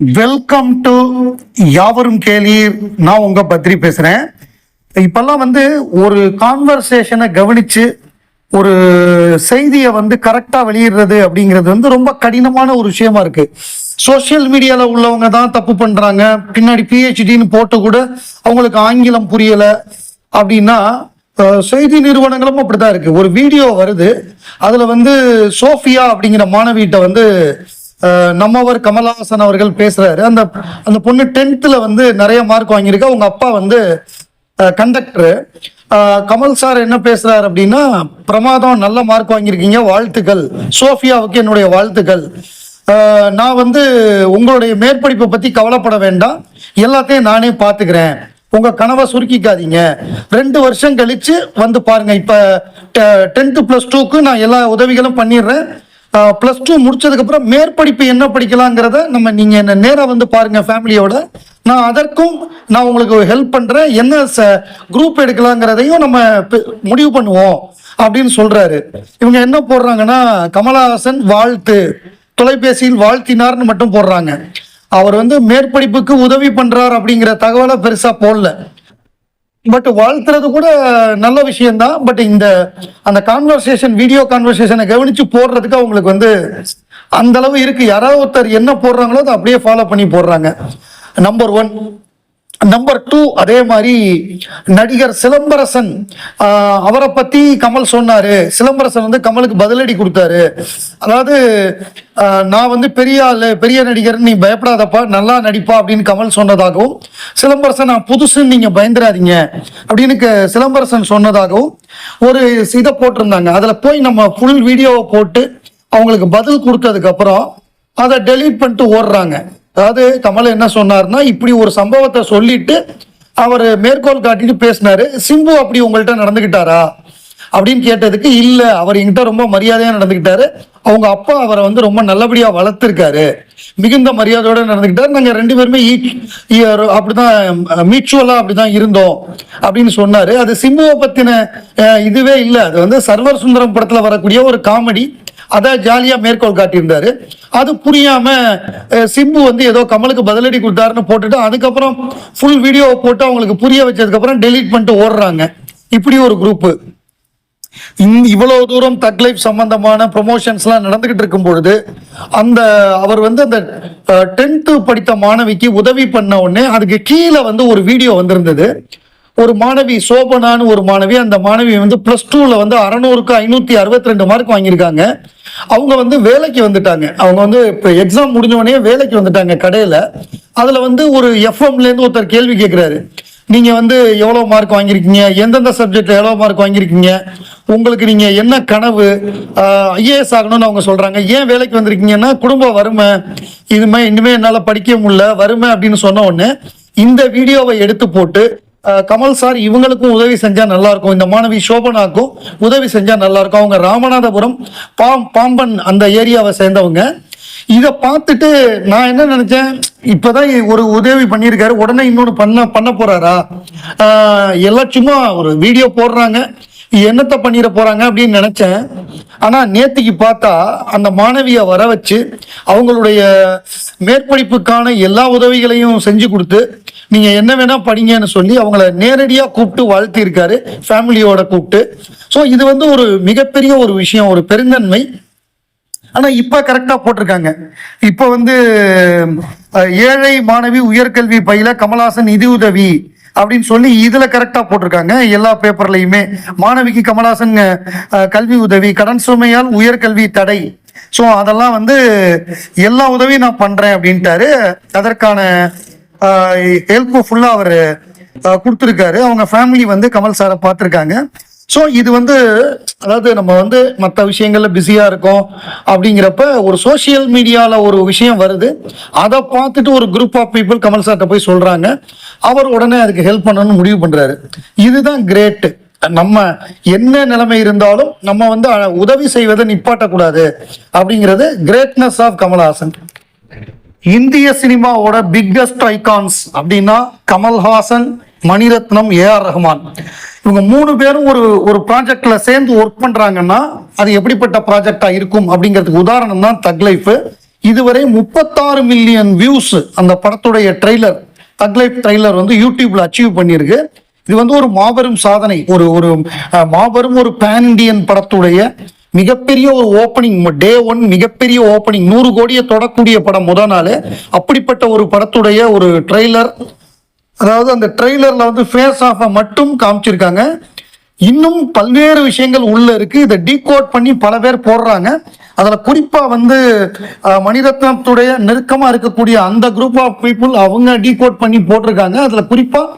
Welcome to யாவரும் கேளீர் நான் உங்க பத்ரி பேசுறேன். இப்பெல்லாம் வந்து ஒரு கான்வர்சேஷனை கவனிச்சு ஒரு செய்தியை வந்து கரெக்டாக வெளியிடுறது அப்படிங்கிறது வந்து ரொம்ப கடினமான ஒரு விஷயமா இருக்கு. சோஷியல் மீடியாவில் உள்ளவங்க தான் தப்பு பண்ணுறாங்க பின்னாடி பிஹெச்டின்னு போட்டு கூட அவங்களுக்கு ஆங்கிலம் புரியலை அப்படின்னா செய்தி நிறுவனங்களும் அப்படிதான் இருக்கு. ஒரு வீடியோ வருது. அதில் வந்து சோஃபியா அப்படிங்கிற மாணவிகிட்ட வந்து நம்மவர் கமலஹாசன் அவர்கள் பேசுறாரு. அந்த அந்த பொண்ணு டென்த்ல வந்து நிறைய மார்க் வாங்கியிருக்கு. அவங்க அப்பா வந்து கண்டக்டரு கமல் சார் என்ன பேசுறாரு அப்படின்னா பிரமாதம் நல்ல மார்க் வாங்கியிருக்கீங்க. வாழ்த்துக்கள். சோஃபியாவுக்கு என்னுடைய வாழ்த்துக்கள். நான் வந்து உங்களுடைய மேற்படிப்பை பத்தி கவலைப்பட வேண்டாம். எல்லாத்தையும் நானே பாத்துக்கிறேன். உங்க கனவை சுருக்கிக்காதீங்க. ரெண்டு வருஷம் கழிச்சு வந்து பாருங்க. இப்ப டென்த் பிளஸ் டூக்கு நான் எல்லா உதவிகளும் பண்ணிடுறேன். ப்ளஸ் டூ முடிச்சதுக்கப்புறம் மேற்படிப்பு என்ன படிக்கலாங்கிறத நம்ம நீங்கள் என்ன நேராக வந்து பாருங்கள் ஃபேமிலியோட நான் அதற்கும் நான் உங்களுக்கு ஹெல்ப் பண்ணுறேன் என்ன ச குரூப் எடுக்கலாங்கிறதையும் நம்ம முடிவு பண்ணுவோம் அப்படின்னு சொல்கிறாரு இவங்க என்ன போடுறாங்கன்னா கமலஹாசன் வாழ்த்து. தொலைபேசியில் வாழ்த்தினார்னு மட்டும் போடுறாங்க. அவர் வந்து மேற்படிப்புக்கு உதவி பண்ணுறார் அப்படிங்கிற தகவலை பெருசாக போடல. பட் வாழ்த்துறது கூட நல்ல விஷயம்தான். பட் இந்த அந்த கான்வர்சேஷன் வீடியோ கான்வர்சேஷனை கவனிச்சு போடுறதுக்கு அவங்களுக்கு வந்து அந்த அளவு இருக்கு. யாராவது ஒருத்தர் என்ன போடுறாங்களோ அதை அப்படியே ஃபாலோ பண்ணி போடுறாங்க. நம்பர் ஒன் நம்பர் டூ அதே மாதிரி நடிகர் சிலம்பரசன் அவரை பத்தி கமல் சொன்னாரு. சிலம்பரசன் வந்து கமலுக்கு பதிலடி கொடுத்தாரு. அதாவது நான் வந்து பெரிய ஆளு பெரிய நடிகர் நீ பயப்படாதப்பா நல்லா நடிப்பா அப்படின்னு கமல் சொன்னதாகவும் சிலம்பரசன் நான் புதுசுன்னு நீங்க பயந்துடாதீங்க அப்படின்னு க- சிலம்பரசன் சொன்னதாகவும் ஒரு இதை போட்டிருந்தாங்க. அதுல போய் நம்ம ஃபுல் வீடியோவை போட்டு அவங்களுக்கு பதில் கொடுத்ததுக்கு அப்புறம் அதை டெலீட் பண்ணிட்டு ஓடுறாங்க. அதாவது கமல் என்ன சொன்னார்னா இப்படி ஒரு சம்பவத்தை சொல்லிட்டு அவர் மேற்கோள் காட்டிட்டு பேசினாரு. சிம்பு அப்படி உங்கள்கிட்ட நடந்துக்கிட்டாரா அப்படின்னு கேட்டதுக்கு இல்லை அவர் என்கிட்ட ரொம்ப மரியாதையாக நடந்துக்கிட்டாரு அவங்க அப்பா அவரை வந்து ரொம்ப நல்லபடியாக வளர்த்துருக்காரு. மிகுந்த மரியாதையோடு நடந்துக்கிட்டாரு நாங்கள் ரெண்டு பேருமே அப்படிதான் மியூச்சுவலாக அப்படிதான் இருந்தோம் அப்படின்னு சொன்னாரு. அது சிம்புவை பற்றின இதுவே இல்லை. அது வந்து சர்வர் சுந்தரம் படத்தில் வரக்கூடிய ஒரு காமெடி. அதை ஜாலியாக மேற்கோள் காட்டியிருந்தாரு. அது புரியாம சிம்பு வந்து ஏதோ கமலுக்கு பதிலடி கொடுத்தாருன்னு போட்டுட்டு அதுக்கப்புறம் ஃபுல் வீடியோவை போட்டு அவங்களுக்கு புரிய வச்சதுக்கப்புறம் டெலீட் பண்ணிட்டு ஓடுறாங்க. இப்படி ஒரு குரூப்பு இவ்வளவு தூரம் தக் லைஃப் சம்பந்தமான ப்ரொமோஷன்ஸ்லாம் நடந்துகிட்டு இருக்கும் பொழுது அந்த அவர் வந்து அந்த டென்த்து படித்த மாணவிக்கு உதவி பண்ண உடனே அதுக்கு கீழே வந்து ஒரு வீடியோ வந்திருந்தது. ஒரு மாணவி சோபனான்னு ஒரு மாணவி அந்த மாணவி வந்து பிளஸ் டூவில் வந்து அறநூறுக்கு ஐநூற்றி அறுபத்தி ரெண்டு மார்க் வாங்கியிருக்காங்க. அவங்க வந்து வேலைக்கு வந்துட்டாங்க. அவங்க வந்து இப்போ எக்ஸாம் முடிஞ்சவொடனே வேலைக்கு வந்துட்டாங்க கடையில். அதில் வந்து ஒரு எஃப்எம்லேருந்து ஒருத்தர் கேள்வி கேட்குறாரு நீங்கள் வந்து எவ்வளோ மார்க் வாங்கியிருக்கீங்க? எந்தெந்த சப்ஜெக்டில் எவ்வளோ மார்க் வாங்கியிருக்கீங்க? உங்களுக்கு நீங்கள் என்ன கனவு? ஐஏஎஸ் ஆகணும்னு அவங்க சொல்கிறாங்க ஏன் வேலைக்கு வந்திருக்கீங்கன்னா குடும்ப வறுமை. இதுமாதிரி இனிமேல் என்னால் படிக்க முடியல. வறுமை அப்படின்னு சொன்ன உடனே இந்த வீடியோவை எடுத்து போட்டு கமல் சார் இவங்களுக்கும் உதவி செஞ்சா நல்லா இருக்கும் இந்த மாணவி சோபனாக்கும் உதவி செஞ்சா நல்லா இருக்கும் அவங்க ராமநாதபுரம் பாம் பாம்பன் அந்த ஏரியாவை சேர்ந்தவங்க. இதை பார்த்துட்டு நான் என்ன நினைச்சேன்? இப்பதான் ஒரு உதவி பண்ணியிருக்காரு. உடனே இன்னொன்று பண்ண பண்ண போறாரா? ஆஹ் எல்லாம் சும்மா ஒரு வீடியோ போடுறாங்க. என்னத்தை பண்ணிட போறாங்க அப்படின்னு நினைச்சேன். ஆனா நேத்துக்கு பார்த்தா அந்த மாணவியை வர வச்சு அவங்களுடைய மேற்படிப்புக்கான எல்லா உதவிகளையும் செஞ்சு கொடுத்து நீங்க என்ன வேணா படிங்கன்னு சொல்லி அவங்கள நேரடியா கூப்பிட்டு வாழ்த்தியிருக்காரு ஃபேமிலியோட கூப்பிட்டு. ஸோ இது வந்து ஒரு மிகப்பெரிய ஒரு விஷயம் ஒரு பெருந்தன்மை. ஆனா இப்ப கரெக்டா போட்டிருக்காங்க. இப்ப வந்து ஏழை மாணவி உயர்கல்வி பயில கமலாசன் நிதி உதவி அப்படின்னு சொல்லி இதுல கரெக்டா போட்டிருக்காங்க. எல்லா பேப்பர்லயுமே மாணவிக்கு கமலாசன் கல்வி உதவி கடன் சுமையால் உயர்கல்வி தடை. ஸோ அதெல்லாம் வந்து எல்லா உதவியும் நான் பண்றேன் அப்படின்ட்டாரு. அதற்கான ஹெல்ப் ஃபுல்லாக அவர் கொடுத்துருக்காரு. அவங்க ஃபேமிலி வந்து கமல் சாரை பார்த்துருக்காங்க. ஸோ இது வந்து அதாவது நம்ம வந்து மற்ற விஷயங்களில் பிஸியாக இருக்கோம் அப்படிங்கிறப்ப ஒரு சோஷியல் மீடியாவில் ஒரு விஷயம் வருது. அதை பார்த்துட்டு ஒரு குரூப் ஆஃப் பீப்புள் கமல் சார்கிட்ட போய் சொல்கிறாங்க அவர் உடனே அதுக்கு ஹெல்ப் பண்ணணும்னு முடிவு பண்ணுறாரு இதுதான் கிரேட்டு நம்ம என்ன நிலைமை இருந்தாலும் நம்ம வந்து உதவி செய்வதை நிப்பாட்டக்கூடாது அப்படிங்கிறது கிரேட்னஸ் ஆஃப் கமல்ஹாசன். இந்திய சினிமாவோட பிக்கஸ்ட் ஐகான்ஸ் அப்படின்னா கமல்ஹாசன் மணிரத்னம் ஏஆர் ரஹ்மான் இவங்க மூணு பேரும் ஒரு ஒரு ப்ராஜெக்ட்ல சேர்ந்து ஒர்க் பண்றாங்கன்னா அது எப்படிப்பட்ட ப்ராஜெக்டா இருக்கும் அப்படிங்கிறதுக்கு உதாரணம் தான் தக் லைஃப் இதுவரை முப்பத்தாறு மில்லியன் வியூஸ் அந்த படத்துடைய ட்ரெய்லர் தக்லைஃப் ட்ரெய்லர் வந்து யூடியூப்ல அச்சீவ் பண்ணியிருக்கு. இது வந்து ஒரு மாபெரும் சாதனை. ஒரு ஒரு மாபெரும் ஒரு பேன் இண்டியன் படத்துடைய மிகப்பெரிய ஒரு ஓப்பனிங் டே ஒன் மிகப்பெரிய ஓப்பனிங் நூறு கோடியை தொடக்கூடிய படம் முத நாள். அப்படிப்பட்ட ஒரு படத்துடைய ஒரு ட்ரெய்லர் அதாவது அந்த ட்ரெய்லரில் வந்து ஃபேஸ் ஆஃபை மட்டும் காமிச்சிருக்காங்க. இன்னும் பல்வேறு விஷயங்கள் உள்ள இருக்கு. இதை டீகோட் பண்ணி பல பேர் போடுறாங்க. அதில் குறிப்பாக வந்து மணிரத்னத்துடைய நெருக்கமாக இருக்கக்கூடிய அந்த குரூப் ஆஃப் பீப்புள் அவங்க டீகோட் பண்ணி போட்டிருக்காங்க. அதில் குறிப்பாக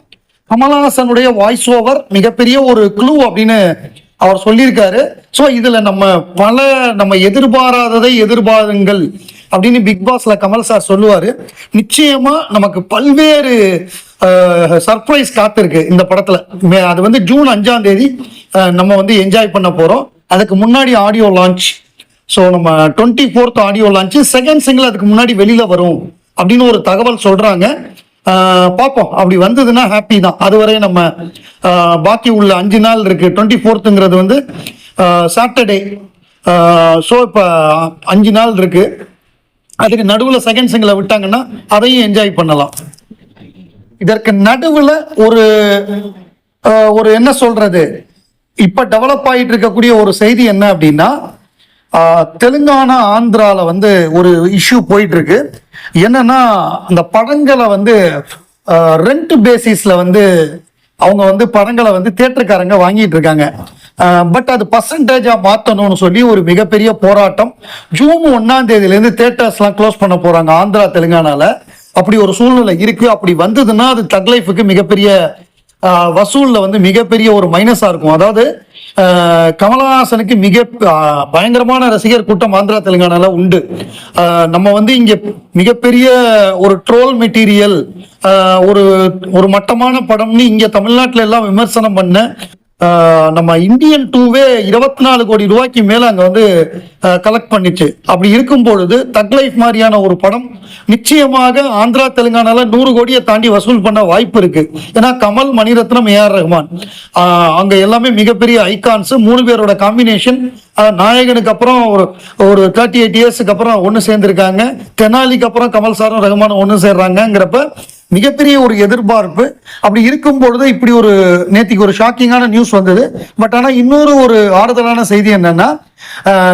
கமலஹாசனுடைய வாய்ஸ் ஓவர் மிகப்பெரிய ஒரு க்ளூ அப்படின்னு அவர் சொல்லியிருக்காரு. ஸோ இதுல நம்ம பல நம்ம எதிர்பாராததை எதிர்பாருங்கள் அப்படின்னு பிக் பாஸ்ல கமல் சார் சொல்லுவாரு. நிச்சயமா நமக்கு பல்வேறு சர்ப்ரைஸ் காத்திருக்கு இந்த படத்துல. மே- அது வந்து ஜூன் அஞ்சாம் தேதி நம்ம வந்து என்ஜாய் பண்ண போறோம். அதுக்கு முன்னாடி ஆடியோ லான்ச் ஸோ நம்ம twenty fourth audio launch second single அதுக்கு முன்னாடி வெளியில வரும் அப்படின்னு ஒரு தகவல் சொல்றாங்க. பார்ப்போம் அப்படி வந்ததுன்னா ஹாப்பி தான். அதுவரை நம்ம பாக்கி உள்ள அஞ்சு நாள் இருக்கு. டுவெண்ட்டி ஃபோர்த்துங்கிறது வந்து சாட்டர்டே ஸோ இப்போ அஞ்சு நாள் இருக்கு. அதுக்கு நடுவில் செகண்ட்ஸுங்களை விட்டாங்கன்னா அதையும் என்ஜாய் பண்ணலாம். இதற்கு நடுவில் ஒரு ஒரு என்ன சொல்றது? இப்போ டெவலப் ஆகிட்டு இருக்கக்கூடிய ஒரு செய்தி என்ன அப்படின்னா தெலுங்கானா ஆந்திராவில் வந்து ஒரு இஷ்யூ போயிட்டு இருக்கு என்னன்னா அந்த படங்களை வந்து ரெண்ட் பேசிஸில் வந்து அவங்க வந்து படங்களை வந்து தேட்டருக்காரங்க வாங்கிட்டு இருக்காங்க பட் அது பர்சன்டேஜாக மாற்றணும்னு சொல்லி ஒரு மிகப்பெரிய போராட்டம். ஜூன் ஒன்றாம் தேதியிலேருந்து தேட்டர்ஸ்லாம் க்ளோஸ் பண்ண போகிறாங்க ஆந்திரா தெலுங்கானாவில் அப்படி ஒரு சூழ்நிலை இருக்குது அப்படி வந்ததுன்னா அது தக் லைஃபுக்கு மிகப்பெரிய வசூலில் வந்து மிகப்பெரிய ஒரு மைனஸாக இருக்கும். அதாவது கமலஹாசனுக்கு மிக பயங்கரமான ரசிகர் கூட்டம் ஆந்திரா தெலுங்கானால உண்டு. நம்ம வந்து இங்கே மிகப்பெரிய ஒரு ட்ரோல் மெட்டீரியல் ஒரு ஒரு மட்டமான படம்னு இங்கே தமிழ்நாட்டில் எல்லாம் விமர்சனம் பண்ண நம்ம இந்தியன் டூவே இருபத்தி நாலு கோடி ரூபாய்க்கு மேல அங்க வந்து கலெக்ட் பண்ணிச்சு. அப்படி இருக்கும் பொழுது தக் லைஃப் மாதிரியான ஒரு படம் நிச்சயமாக ஆந்திரா தெலுங்கானால நூறு கோடியை தாண்டி வசூல் பண்ண வாய்ப்பு இருக்கு. ஏன்னா கமல் மணிரத்னம் ஏஆர் ரஹ்மான் அங்கே அங்க எல்லாமே மிகப்பெரிய ஐகான்ஸ் மூணு பேரோட காம்பினேஷன் நாயகனுக்கு அப்புறம் ஒரு ஒரு தேர்ட்டி எயிட் இயர்ஸ்க்கு அப்புறம் ஒன்று சேர்ந்துருக்காங்க. தெனாலிக்கு அப்புறம் கமல் சாரும் ரஹ்மானும் ஒன்று சேர்றாங்கிறப்ப மிகப்பெரிய ஒரு எதிர்பார்ப்பு. அப்படி இருக்கும் பொழுது இப்படி ஒரு நேத்திக்கு ஒரு ஷாக்கிங்கான நியூஸ் வந்தது. பட் ஆனால் இன்னொரு ஒரு ஆறுதலான செய்தி என்னன்னா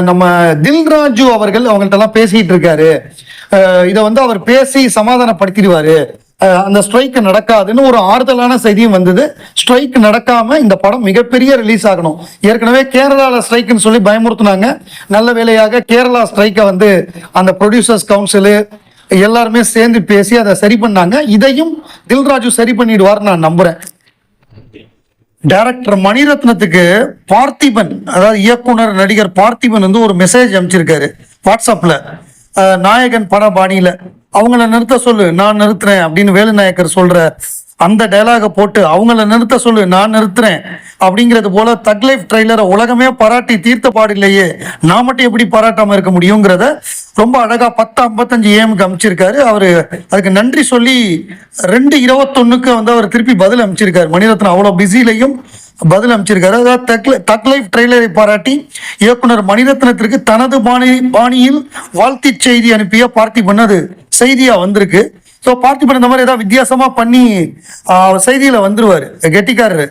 நம்ம தில்ராஜு அவர்கள் அவங்கள்ட்டெல்லாம் பேசிட்டு இருக்காரு. இதை வந்து அவர் பேசி சமாதானப்படுத்திடுவாரு. அந்த ஸ்ட்ரைக் நடக்காதுன்னு ஒரு ஆறுதலான செய்தியும் வந்தது. ஸ்ட்ரைக் நடக்காம இந்த படம் மிகப்பெரிய ரிலீஸ் ஆகணும். ஏற்கனவே கேரளாவில் ஸ்ட்ரைக்குன்னு சொல்லி பயமுறுத்துனாங்க. நல்ல வேலையாக கேரளா ஸ்ட்ரைக்கை வந்து அந்த ப்ரொடியூசர்ஸ் கவுன்சிலு எல்லாருமே சேர்ந்து பேசி அதை சரி பண்ணாங்க. இதையும் தில்ராஜு சரி பண்ணிடுவார் நான் நம்புறேன். டைரக்டர் மணிரத்னத்துக்கு பார்த்திபன் அதாவது இயக்குனர் நடிகர் பார்த்திபன் வந்து ஒரு மெசேஜ் அனுப்பிச்சிருக்காரு. வாட்ஸ்அப்ல. நாயகன் பட பாணியில அவங்கள நிறுத்த சொல்லு நான் நிறுத்துறேன் அப்படின்னு வேலு நாயக்கர் சொல்ற அந்த டைலாகை போட்டு அவங்கள நிறுத்த சொல்லு நான் நிறுத்துறேன். அப்படிங்கிறது போல தக் லைஃப் ட்ரெய்லரை உலகமே பாராட்டி தீர்த்த பாடில்லையே. நான் மட்டும் எப்படி பாராட்டாமல் இருக்க முடியுங்கிறத ரொம்ப அழகாக பத்து ஐம்பத்தஞ்சு ஏஎம்க்கு அமைச்சிருக்காரு. அவர் அதுக்கு நன்றி சொல்லி ரெண்டு இருபத்தொன்னுக்கு வந்து அவர் திருப்பி பதில் அமைச்சிருக்காரு. மணிரத்னம் அவ்வளோ பிஸிலையும் பதில் அமைச்சிருக்காரு. அதாவது தக் தக் லைஃப் ட்ரெய்லரை பாராட்டி இயக்குனர் மணிரத்னத்திற்கு தனது பாணி பாணியில் வாழ்த்தி செய்தி அனுப்பிய பார்த்தி பண்ணது. செய்தியாக வந்திருக்கு. ஸோ பார்த்திபன் இந்த மாதிரி ஏதாவது வித்தியாசமாக பண்ணி செய்தியில் செய்தியில கெட்டிக்காரரு.